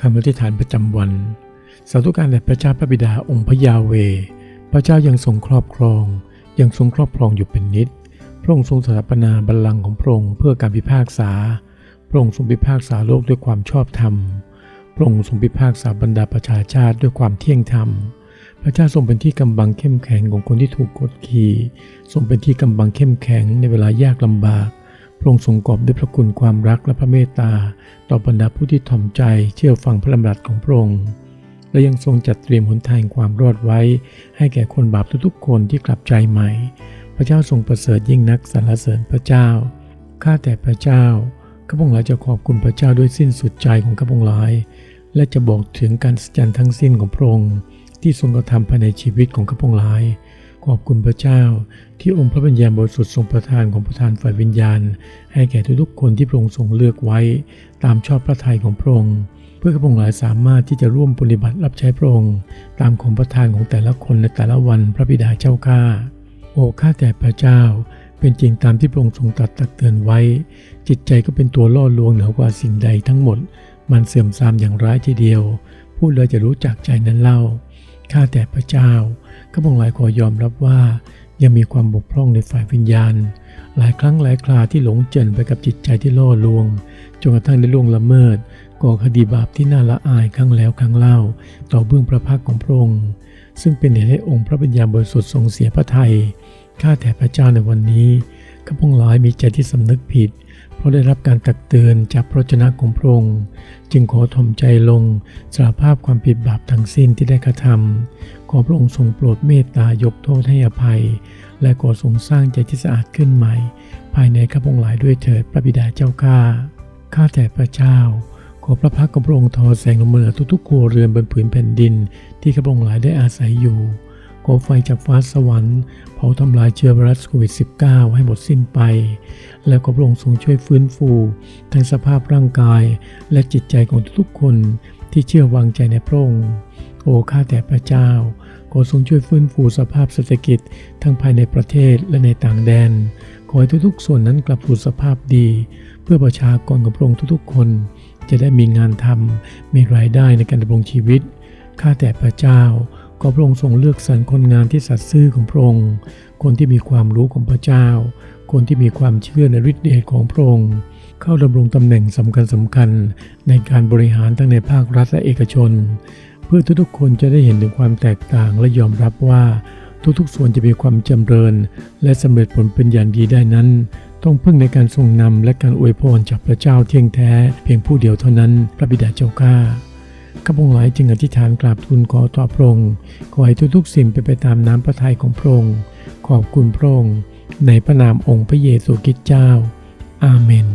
คำอธิษฐานประจำวันสาธุการแด่พระเจ้าพระบิดาองค์พระยาเว พระเจ้ายังทรงครอบครอง ยังทรงครอบครองอยู่เป็นนิด พระองค์ทรงสถาปนาบัลลังก์ของพระองค์เพื่อการพิพากษา พระองค์ทรงพิพากษาโลกด้วยความชอบธรรม พระองค์ทรงพิพากษาบรรดาประชาชาติด้วยความเที่ยงธรรม พระเจ้าทรงเป็นที่กำบังเข้มแข็งของคนที่ถูกกดขี่ ทรงเป็นที่กำบังเข้มแข็งในเวลายากลำบาก พระองค์ทรงกอบด้วยพระคุณความรักและพระเมตตา ต่อบรรดาผู้ที่ถ่อมใจเชื่อฟังพระดำรัสของพระองค์ และยังทรงจัดเตรียมหนทางความรอดไว้ ให้แก่คนบาปทุกๆคนที่กลับใจใหม่ พระเจ้าทรงประเสริฐยิ่งนักสรรเสริญพระเจ้า ข้าแต่พระเจ้าข้าพงหลายจะขอบคุณพระเจ้าด้วยสิ้นสุดใจของข้าพงหลาย และจะบอกถึงการสัจจันทั้งสิ้นของพระองค์ที่ทรงกระทำภายในชีวิตของข้าพงหลาย ขอบคุณพระเจ้า ที่องค์พระวิญญาณบริสุทธิ์ทรงประทานของประธานฝ่ายวิญญาณ ให้แก่ทุกๆคนที่พระองค์ทรงเลือกไว้ ตามชอบพระทัยของพระองค์ เพื่อข้าพงหลายสามารถที่จะร่วมปฏิบัติรับใช้พระองค์ ตามของประทานของแต่ละคนในแต่ละวันพระบิดาเจ้าข้าโอ้ข้าแต่พระเจ้า เป็นจริงตามที่พระองค์ทรงตรัสตักเตือนไว้ จิตใจก็เป็นตัวล่อลวงเหนือกว่าสิ่งใดทั้งหมด มันเสื่อมทรามอย่างร้ายทีเดียวพูดเลยจะรู้จักใจนั้นเล่า ข้าแต่พระเจ้าข้าพงหลายขอยอมรับว่ายังมีความบกพร่องในฝ่ายวิญญาณ หลายครั้งหลายคราที่หลงเจริญไปกับจิตใจที่ล่อลวงจนกระทั่งได้ล่วงละเมิดก่อคดีบาปที่น่าละอายครั้งแล้วครั้งเล่า ต่อเบื้องพระพักของพระองค์ซึ่งเป็นเหตุให้องค์พระปัญญาบริสุทธิ์ทรงเสียพระทัยข้าแต่พระเจ้าในวันนี้ข้าพงหลายมีใจที่สำนึกผิด เพราะได้รับการตักเตือนจากพระชนะของพระองค์ จึงขอทอมใจลงสารภาพความผิดบาปทั้งสิ้นที่ได้กระทำขอพระองค์ทรงโปรดเมตตายกโทษให้อภัย และขอทรงสร้างใจที่สะอาดขึ้นใหม่ ภายในข้าพงหลายด้วยเถิดพระบิดาเจ้าข้าข้าแต่พระเจ้า ขอพระพักของพระองค์ทอแสงลงมาเหนือทุกๆครัวเรือนบนผืนแผ่นดิน ที่ข้าพงหลายได้อาศัยอยู่ ขอไฟจากฟ้าสวรรค์เผาทำลายเชื้อไวรัสโควิด -19 ให้หมดสิ้นไป แล้วก็พระองค์ทรงช่วยฟื้นฟู ทั้งสภาพร่างกายและจิตใจของทุกๆคนที่เชื่อวางใจในพระองค์ โอ้ข้าแต่พระเจ้า ขอทรงช่วยฟื้นฟูสภาพเศรษฐกิจ ทั้งภายในประเทศและในต่างแดน ขอให้ทุกๆ ส่วนนั้นกลับสู่สภาพดี เพื่อประชากรของพระองค์ทุกๆ คน จะได้มีงานทำมีรายได้ในการดำรงชีวิตข้าแต่พระเจ้า ขอพระองค์ทรงเลือกสรรคนงานที่สัตย์ซื่อของพระองค์ คนที่มีความรู้ของพระเจ้า คนที่มีความเชื่อในฤทธิเดชของพระองค์ เข้าดำรงตำแหน่งสำคัญสำคัญในการบริหารทั้งในภาครัฐและเอกชน เพื่อทุกๆคนจะได้เห็นถึงความแตกต่างและยอมรับว่าทุกๆ ส่วนจะมีความจำเริญ และสำเร็จผลเป็นอย่างดีได้นั้น ต้องพึ่งในการทรงนำและการอวยพรจากพระเจ้าเที่ยงแท้ เพียงผู้เดียวเท่านั้น พระบิดาเจ้าข้า ข้าพงหลายจึงอธิษฐานกราบทูลขอต่อพระองค์ขอให้ทุกๆสิ่งเป็นไปตามน้ำพระทัยของพระองค์ขอบคุณพระองค์ในพระนามองค์พระเยซูคริสต์เจ้า อาเมน